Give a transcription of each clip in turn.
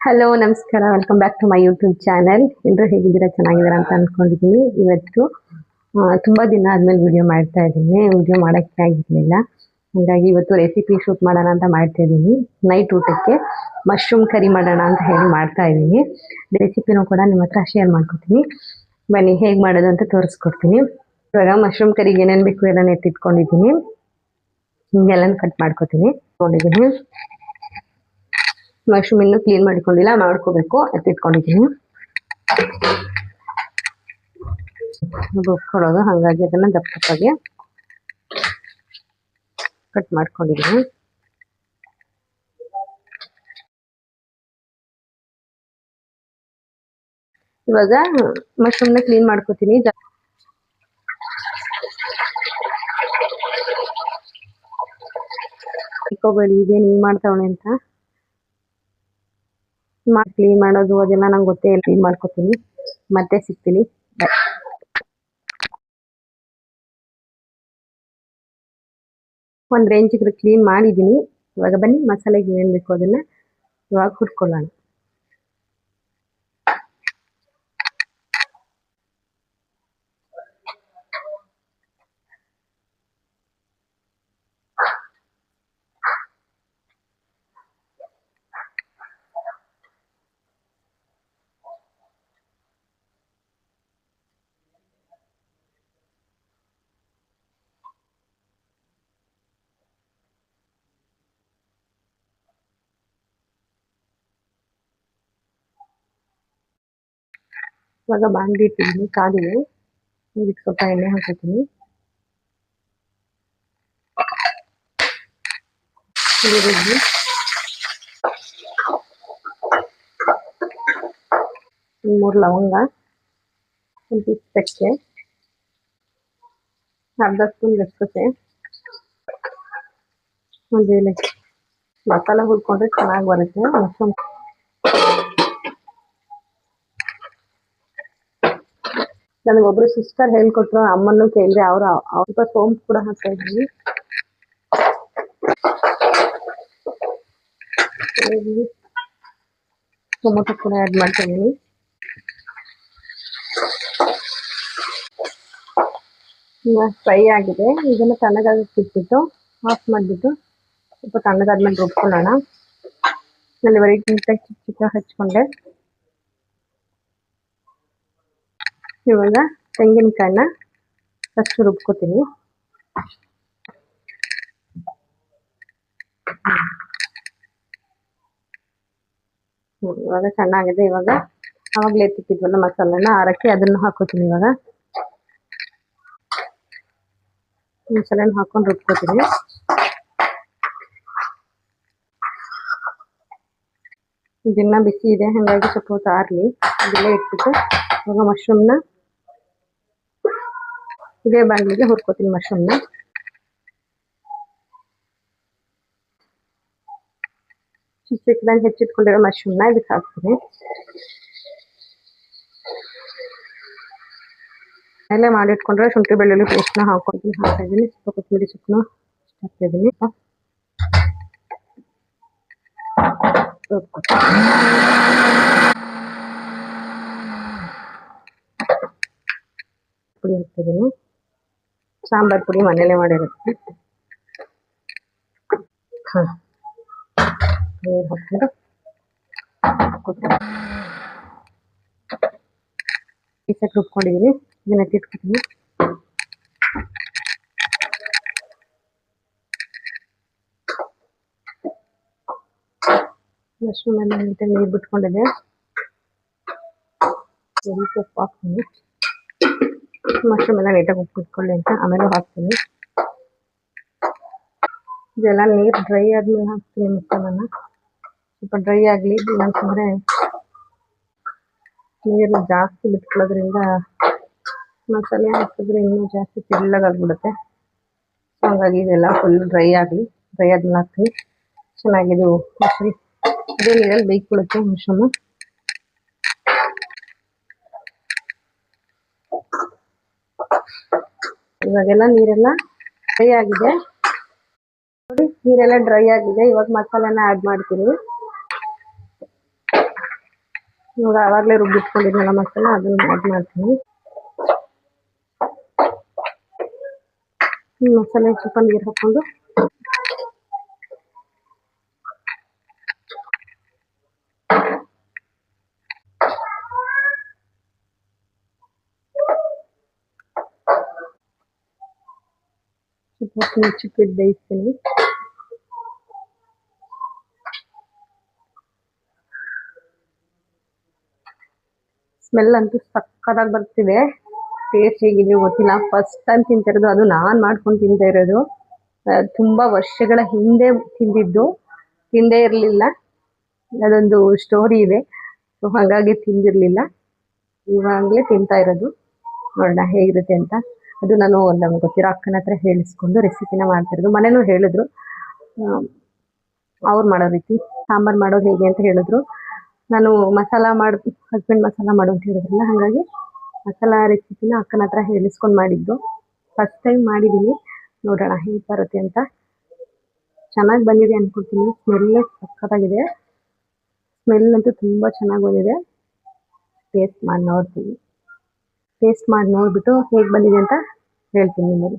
Hello ನಮಸ್ಕಾರ. Welcome back to my YouTube channel ಎಲ್ಲರೂ ಹೇಗಿದ್ದೀರಾ? ಚೆನ್ನಾಗಿದ್ದೀರಾ ಅಂತ ಅಂದ್ಕೊಂಡಿದ್ದೀನಿ ಇವತ್ತು ತುಂಬಾ ದಿನ ಆದ್ಮೇಲೆ ವಿಡಿಯೋ ಮಾಡ್ತಾ ಇದ್ದೀನಿ. ವಿಡಿಯೋ ಮಾಡೋಕ್ಕೆ ಆಗಿರಲಿಲ್ಲ ಹಾಗಾಗಿ ಇವತ್ತು ರೆಸಿಪಿ ಶೂಟ್ ಮಾಡೋಣ ಅಂತ ಮಾಡ್ತಾ ಇದ್ದೀನಿ. ನೈಟ್ ಊಟಕ್ಕೆ ಮಶ್ರೂಮ್ ಕರಿ ಮಾಡೋಣ ಅಂತ ಹೇಳಿ ಮಾಡ್ತಾ ಇದ್ದೀನಿ. ರೆಸಿಪಿನೂ ಕೂಡ ನಿಮ್ಮ ಹತ್ರ ಶೇರ್ ಮಾಡ್ಕೊತೀನಿ. ಬನ್ನಿ, ಹೇಗೆ ಮಾಡೋದು ಅಂತ ತೋರಿಸ್ಕೊಡ್ತೀನಿ. ಇವಾಗ ಮಶ್ರೂಮ್ ಕರಿಗೆ ಏನೇನು ಬೇಕು ಎಲ್ಲ ಎತ್ತಿಟ್ಕೊಂಡಿದ್ದೀನಿ. ಹಿಂಗೆಲ್ಲ ಕಟ್ ಮಾಡ್ಕೊತೀನಿ. ಇಟ್ಕೊಂಡಿದ್ದೀನಿ ಮಶ್ರೂಮ್ ಇನ್ನೂ ಕ್ಲೀನ್ ಮಾಡ್ಕೊಂಡಿಲ್ಲ, ಮಾಡ್ಕೋಬೇಕು. ಎತ್ತಿಟ್ಕೊಂಡಿದ್ದೀನಿ ರುಬ್ಕೊಳ್ಳೋದು ಹಾಗಾಗಿ ಅದನ್ನ ದಪ್ಪ ದಪ್ಪಗೆ ಕಟ್ ಮಾಡ್ಕೊಂಡಿದ್ದೀನಿ. ಇವಾಗ ಮಶ್ರೂಮ್ನ ಕ್ಲೀನ್ ಮಾಡ್ಕೋತೀನಿ. ಇಕ್ಕೋಬೇಡಿ ಇದೇನು ಹಿಂಗ್ ಮಾಡ್ತಾವಳೆ ಅಂತ. ಮಾಡಿ ಕ್ಲೀನ್ ಮಾಡೋದು ಅದೆಲ್ಲ ನಂಗೆ ಗೊತ್ತೇ ಇಲ್ಲ. ಕ್ಲೀನ್ ಮಾಡ್ಕೊತೀನಿ. ಮತ್ತೆ ಸಿಗ್ತೀನಿ. ಬಾಯ್ ಒಂದು ರೇಂಜಿಗೆ ಕ್ಲೀನ್ ಮಾಡಿದ್ದೀನಿ ಇವಾಗ ಬನ್ನಿ, ಮಸಾಲೆಗೆ ಏನು ಬೇಕು ಅದನ್ನ ಇವಾಗ ಹುರ್ಕೊಳ್ಳೋಣ. ಇವಾಗ ಬಾಂಡ್ಲಿ ಇಟ್ಟಿದ್ದೀನಿ ಕಾದಿದೆ ಇದಕ್ಕೆ ಸ್ವಲ್ಪ ಎಣ್ಣೆ ಹಾಕೋತೀನಿ ಈರುಳ್ಳಿ ಒಂದು ಮೂರು ಲವಂಗ, ಒಂದು ಪೀಸ್ ಚಕ್ಕೆ, ಅರ್ಧ ಸ್ಪೂನ್ ಗಸಗಸೆ ಒಂದು ಏಲಕ್ಕಿ ಮಸಾಲ ಹುರ್ಕೊಂಡ್ರೆ ಚೆನ್ನಾಗಿ ಬರುತ್ತೆ. ಮಶ್ರೂಮ್ ನನಗೊಬ್ರು ಸಿಸ್ಟರ್ ಹೇಳ್ಕೊಟ್ರು, ಅಮ್ಮನ್ನು ಕೇಳಿದ್ರೆ ಅವ್ರ ಸ್ವಲ್ಪ ಸೋಂಪು ಕೂಡ ಹಾಕ್ತಾ ಇದ್ವಿ. ಟೊಮೊಟೊ ಕೂಡ ಆ್ಯಡ್ ಮಾಡ್ತಾ ಇದ್ದೀನಿ. ಫ್ರೈ ಆಗಿದೆ. ಇದನ್ನು ತಣ್ಣಗಾಗಕ್ಕೆ ಬಿಟ್ಬಿಟ್ಟು ಆಫ್ ಮಾಡಿಬಿಟ್ಟು ಸ್ವಲ್ಪ ತಣ್ಣಗಾದ್ಮೇಲೆ ರುಬ್ಕೊಳ್ಳೋಣ. ನಾನು ಬರೀ ನೀಟಾಗಿ ಚಿಕ್ಕ ಚಿಕ್ಕ ಹಚ್ಕೊಂಡೆ. ಇವಾಗ ತೆಂಗಿನಕಾಯನ್ನ ಫಸ್ಟ್ ರುಬ್ಕೋತೀನಿ. ಇವಾಗ ಚೆನ್ನಾಗಿದೆ. ಇವಾಗ ಅವಾಗಲೇ ಎತ್ತಿಟ್ಟಿದ್ವಲ್ಲ ಮಸಾಲೆನ, ಆರಕ್ಕೆ ಅದನ್ನು ಹಾಕೋತೀನಿ ಇವಾಗ. ಮಸಾಲೆನ ಹಾಕೊಂಡು ರುಬ್ಕೋತೀನಿ. ಇದನ್ನ ಬಿಸಿ ಇದೆ, ಹಂಗಾಗಿ ಸ್ವಲ್ಪ ಹೊತ್ತು ಆರ್ಲಿ. ಅದೆಲ್ಲ ಇಟ್ಬಿಟ್ಟು ಇವಾಗ ಮಶ್ರೂಮ್ನ ಇದೇ ಬಾಣಲಿಗೆ ಹುರ್ಕೋತೀನಿ ಮಶ್ರೂಮ್ನ ಚಿಕ್ಕ ಚಿಕ್ಕದಾಗಿ ಹೆಚ್ಚಿಟ್ಕೊಂಡಿರೋ ಮಶ್ರೂಮ್ನ ಇದಕ್ಕೆ ಹಾಕ್ತೀನಿ ಮೇಲೆ ಮಾಡಿಟ್ಕೊಂಡ್ರೆ ಶುಂಠಿ ಬೆಳ್ಳುಳ್ಳಿ ಪೇಸ್ಟ್ನ ಹಾಕೊತೀನಿ ಹಾಕ್ತಾ ಇದ್ದೀನಿ ಸ್ವಲ್ಪ ಕೊತ್ತಂಬರಿ ಸೊಪ್ಪನ್ನ ಹಾಕ್ತಾ ಇದ್ದೀನಿ ಪುಡಿ ಹಾಕ್ತಿದ್ದೀನಿ ಸಾಂಬಾರ್ ಪುಡಿ ಮನೇಲೆ ಮಾಡಿರುತ್ತೆ. ಹಾಂ. ನೀರು ಹಾಕ್ಬಿಟ್ಟು ಪೀಸಕ್ಕೆ ರುಬ್ಕೊಂಡಿದ್ದೀನಿ ಇದನ್ನ ಎತ್ತಿಟ್ಕೊತೀನಿ ಮಶ್ರೂಮ್ ಎಲ್ಲ ನೀಟಾಗಿ ನೀರು ಬಿಟ್ಕೊಂಡಿದೆ ಸೊಪ್ಪು ಹಾಕ್ತೀನಿ. ಮಶ್ರೂಮ್ ಎಲ್ಲ ನೀಟಾಗಿ ಉಪ್ಪು ಇಟ್ಕೊಳ್ಳಿ ಅಂತ ಆಮೇಲೆ ಹಾಕ್ತೀನಿ. ಇದೆಲ್ಲ ನೀರು ಡ್ರೈ ಆದ್ಮೇಲೆ ಹಾಕ್ತೀನಿ ಮಸಾಲನ ಸ್ವಲ್ಪ ಡ್ರೈ ಆಗಲಿ, ಇಲ್ಲಾಂತಂದರೆ ನೀರು ಜಾಸ್ತಿ ಬಿಟ್ಕೊಳ್ಳೋದ್ರಿಂದ ಮಸಾಲೆ ಹಾಕಿದ್ರೆ ಇನ್ನೂ ಜಾಸ್ತಿ ತೆಳ್ಳಗಾಗ್ಬಿಡುತ್ತೆ ಸೊ ಹಾಗಾಗಿ ಇದೆಲ್ಲ ಫುಲ್ ಡ್ರೈ ಆಗಲಿ ಡ್ರೈ ಆದ್ಮೇಲೆ ಹಾಕ್ತೀನಿ. ಚೆನ್ನಾಗಿದು ಮಶ್ರೂಮ್ ಅದೇ ನೀರಲ್ಲಿ ಬೇಯ್ಕೊಳ್ಳುತ್ತೆ ಮಶ್ರೂಮು ಇವಾಗೆಲ್ಲ ನೀರೆಲ್ಲ ಡ್ರೈ ಆಗಿದೆ. ನೋಡಿ, ನೀರೆಲ್ಲ ಡ್ರೈ ಆಗಿದೆ. ಇವಾಗ ಮಸಾಲೆನ ಆ್ಯಡ್ ಮಾಡ್ತೀನಿ. ಇವಾಗ ಆವಾಗಲೇ ರುಬ್ಬಿಟ್ಕೊಂಡಿದ್ನಲ್ಲ ಮಸಾಲೆ, ಅದನ್ನ ಆ್ಯಡ್ ಮಾಡ್ತೀನಿ. ಮಸಾಲೆ ಸ್ವಲ್ಪ ನೀರು ಹಾಕ್ಕೊಂಡು ಸ್ಮೆಲ್ ಅಂತೂ ಸಕ್ಕತ್ತಾಗಿ ಬರ್ತಿದೆ. ಟೇಸ್ಟ್ ಹೇಗಿದೆ ಗೊತ್ತಿಲ್ಲ. ಫಸ್ಟ್ ಟೈಮ್ ತಿಂತಿರೋದು ಅದು ನಾನು ಮಾಡ್ಕೊಂಡು ತಿಂತಾ ಇರೋದು. ತುಂಬಾ ವರ್ಷಗಳ ಹಿಂದೆ ತಿಂದಿದ್ದು. ತಿಂದೇ ಇರಲಿಲ್ಲ. ಅದೊಂದು ಸ್ಟೋರಿ ಇದೆ. ಸೊ ಹಾಗಾಗಿ ತಿಂದಿರಲಿಲ್ಲ. ಇವಾಗಲೇ ತಿಂತಾ ಇರೋದು. ನೋಡೋಣ ಹೇಗಿರುತ್ತೆ ಅಂತ. ಅದು ನಾನು ನಮ್ಗೆ ಗೊತ್ತಿರೋ ಅಕ್ಕನ ಹತ್ರ ಹೇಳಿಸ್ಕೊಂಡು ರೆಸಿಪಿನ ಮಾಡ್ತಿರೋದು. ಮನೇಲೂ ಹೇಳಿದ್ರು. ಅವ್ರು ಮಾಡೋ ರೀತಿ, ಸಾಂಬಾರು ಮಾಡೋದು ಹೇಗೆ ಅಂತ ಹೇಳಿದ್ರು. ನಾನು ಮಸಾಲ ಮಾಡಿ ಹಸ್ಬೆಂಡ್ ಮಸಾಲ ಮಾಡು ಅಂತ ಹೇಳಿದ್ರಲ್ಲ, ಹಾಗಾಗಿ ಮಸಾಲ ರೆಸಿಪಿನ ಅಕ್ಕನ ಹತ್ರ ಹೇಳಿಸ್ಕೊಂಡು ಮಾಡಿದ್ದು. ಫಸ್ಟ್ ಟೈಮ್ ಮಾಡಿದ್ದೀನಿ ನೋಡೋಣ ಹೇಗೆ ಬರುತ್ತೆ ಅಂತ. ಚೆನ್ನಾಗಿ ಬಂದಿದೆ ಅಂದ್ಕೊಳ್ತೀನಿ ಸ್ಮೆಲ್ಲೇ ಸಕ್ಕತ್ತಾಗಿದೆ ಸ್ಮೆಲ್ ಅಂತೂ ತುಂಬ ಚೆನ್ನಾಗಿ ಬಂದಿದೆ. ಟೇಸ್ಟ್ ಮಾಡಿ ನೋಡ್ತೀವಿ ಟೇಸ್ಟ್ ಮಾಡಿ ನೋಡಿಬಿಟ್ಟು ಹೇಗೆ ಬಂದಿದೆ ಅಂತ ಹೇಳ್ತೀನಿ ನಿಮಗೆ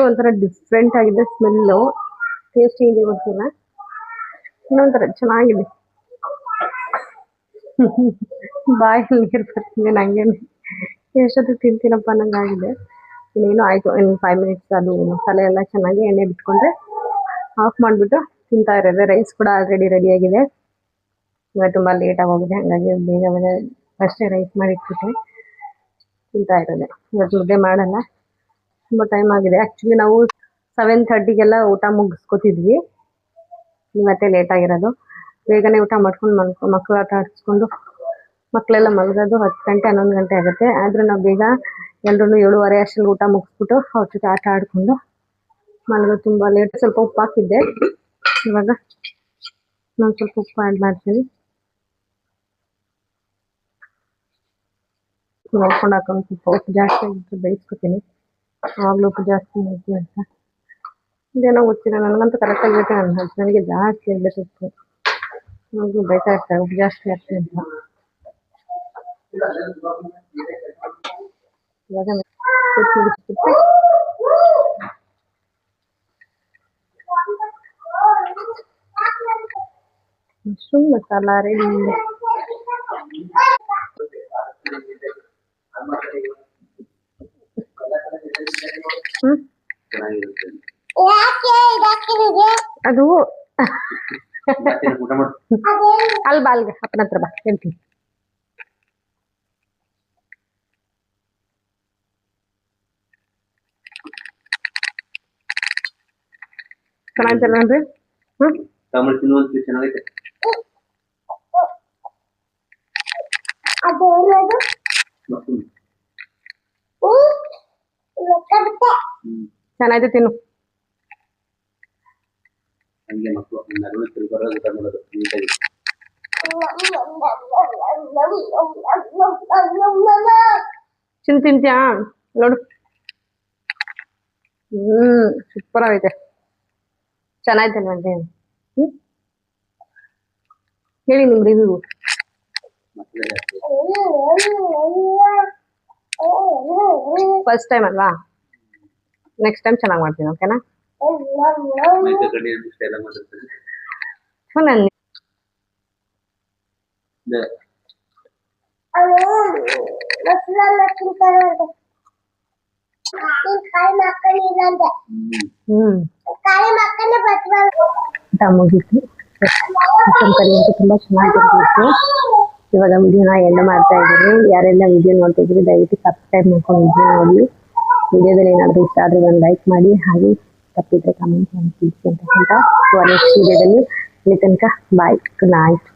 ಒಂಥರ ಡಿಫ್ರೆಂಟ್ ಆಗಿದೆ ಸ್ಮೆಲ್ಲು ಟೇಸ್ಟ್ ಇದೆ ಗೊತ್ತಿಲ್ಲ. ಇನ್ನೊಂಥರ ಚೆನ್ನಾಗಿದೆ. ಬಾಯಲ್ಲಿ ನೀರು ಬರ್ತಿದೆ ನಂಗೇನೆ. ಎಷ್ಟೊತ್ತು ತಿಂತೀನಪ್ಪ ಅನ್ನಂಗಾಗಿದೆ. ಇನ್ನೇನು ಆಯಿತು, ಇನ್ನು ಫೈವ್ ಮಿನಿಟ್ಸ್ ಅದು ಮಸಾಲೆ ಎಲ್ಲ ಚೆನ್ನಾಗಿ ಎಣ್ಣೆ ಬಿಟ್ಕೊಂಡ್ರೆ ಆಫ್ ಮಾಡಿಬಿಟ್ಟು ತಿಂತಾ ಇರೋದು. ರೈಸ್ ಕೂಡ ಆಲ್ರೆಡಿ ರೆಡಿಯಾಗಿದೆ ಇವಾಗ ತುಂಬ ಲೇಟಾಗಿ ಹೋಗಿದೆ ಹಾಗಾಗಿ ಬೇಗ ಬೇಗ ಅಷ್ಟೇ ರೈಸ್ ಮಾಡಿ ಇಟ್ಬಿಟ್ಟೆ ತಿಂತಾ ಇರೋದೆ. ಇವತ್ತು ಮುದ್ದೆ ಮಾಡಲ್ಲ, ತುಂಬ ಟೈಮ್ ಆಗಿದೆ. ಆ್ಯಕ್ಚುಲಿ ನಾವು ಸೆವೆನ್ ಥರ್ಟಿಗೆಲ್ಲ ಊಟ ಮುಗಿಸ್ಕೊತಿದ್ವಿ. ಇವತ್ತೇ ಲೇಟ್ ಆಗಿರೋದು. ಬೇಗನೆ ಊಟ ಮಾಡ್ಕೊಂಡು ಮಲ್ಕೊ, ಮಕ್ಕಳು ಆಟ ಆಡಿಸ್ಕೊಂಡು ಮಕ್ಕಳೆಲ್ಲ ಮಲಗೋದು ಹತ್ತು ಗಂಟೆ, ಹನ್ನೊಂದು ಗಂಟೆ ಆಗುತ್ತೆ. ಆದ್ರೆ ನಾವು ಬೇಗ ಎಲ್ಲರೂ ಏಳುವರೆ ಅಷ್ಟರಲ್ಲಿ ಊಟ ಮುಗಿಸ್ಬಿಟ್ಟು ಅವ್ರ ಜೊತೆ ಆಟ ಆಡಿಕೊಂಡು ಮಲಗೋದು ತುಂಬ ಲೇಟ್ ಸ್ವಲ್ಪ ಉಪ್ಪು ಹಾಕಿದ್ದೆ. ಇವಾಗ ನಾನು ಸ್ವಲ್ಪ ಉಪ್ಪು ಆ್ಯಡ್ ಮಾಡ್ತೀನಿ. ನೋಡ್ಕೊಂಡು ಹಾಕೊಂಡು ಸ್ವಲ್ಪ ಉಪ್ಪು ಜಾಸ್ತಿ ಆಗಿತ್ತು ಬೇಯಿಸ್ಕೊತೀನಿ. ಆವಾಗಲೂ ಉಪ್ಪು ಜಾಸ್ತಿ ಮಾಡ್ತೀನಿ ಅಂತ. ಇದೇನೋ ಗೊತ್ತಿಲ್ಲ, ನನಗಂತೂ ಕರೆಕ್ಟಾಗಿ ಬೇಕು ನನ್ನ ಹಸ್ಬೆಂಡ್ಗೆ ಜಾಸ್ತಿ ಆಗಬೇಕು ಉಪ್ಪು. ನನಗೂ ಬೇಕಾ ಇರ್ತಾರೆ, ಉಪ್ಪು ಜಾಸ್ತಿ ಆಗ್ತದೆ ಅಂತ ಇವಾಗ ಉಪ್ಪು ಬಿಡಿಸ್ಬಿಟ್ಟು ಮಶ್ರೂಮ್ ಮಸಾಲ ರೆಡಿ ಹ್ಮ್ ಚೆನ್ನಾಗಿರುತ್ತೆ ಅದು ಮತ್ತೆ ಊಟ ಮಾಡು ಅಲ್ಲಿ ಬಾ ಅಲ್ಲಿಗೆ ಅಪ್ಪನ ಹತ್ರ ಬಾ ಹೇಳ್ತೀನಿ ಚೆನ್ನಾಗಿತ್ತಲ್ಲ ಅಂದ್ರೆ? ಹ್ಞೂ ತಮಿಳ್ ತಿನ್ನುವಂತ ಚೆನ್ನಾಗೈತೆ ಚೆನ್ನಾಗಿದೆ ತಿನ್ನು. ಹಂಗೆ ಮಕ್ಕಳು ನಡುವೆ ನೀಟಾಗಿ. ಚಿನ್ ತಿಂತ್ಯಾ? ನೋಡು. ಹ್ಮ್ ಸೂಪರ್ ಆಗೈತೆ. ಚೆನ್ನಾಯ್ತಲ್ವ ಅಂತ ಹ್ಮ್? ಹೇಳಿ ನಿಮ್ ರಿವ್ಯೂ ಫಸ್ಟ್ ಟೈಮ್ ಅಲ್ವಾ? ನೆಕ್ಸ್ಟ್ ಟೈಮ್ ಚೆನ್ನಾಗಿ ಮಾಡ್ತೀನಿ ಓಕೆನಾ ಮೈಕ ಕಡ್ಡಿ ಇಷ್ಟ ಎಲ್ಲ ಮಾಡಿರ್ತಾರೆ ಸೊ ನಾನು ಇದೆ. ಹ್ಮ್ ಹ್ಮ್ ಊಟ ಮುಗೀತು ಚಿಕನ್ ತುಂಬಾ ಚೆನ್ನಾಗಿರ್ಬೇಕು. ಇವಾಗ ವಿಡಿಯೋನ ಎಂಡ್ ಮಾಡ್ತಾ ಇದ್ದೀನಿ. ಯಾರೆಲ್ಲ ವಿಡಿಯೋ ನೋಡ್ತಿದ್ರು ದಯವಿಟ್ಟು ಸಬ್ಸ್ಕ್ರೈಬ್ ಮಾಡ್ಕೊಂಡು ವಿಡಿಯೋ ನೋಡಿ. ವಿಡಿಯೋದಲ್ಲಿ ಏನಾದರೂ ಇಷ್ಟ ಆದರೆ ಒಂದು ಲೈಕ್ ಮಾಡಿ. ಹಾಗೆ ತಪ್ಪಿದ್ರೆ ಕಮೆಂಟ್ ಮಾಡಿ ಅಂತ ಹೇಳ್ತಾ. ನೆಕ್ಸ್ಟ್ ವಿಡಿಯೋದಲ್ಲಿ ಇಲ್ಲಿ ತನಕ ಬಾಯ್ ಗುಡ್ ನೈಟ್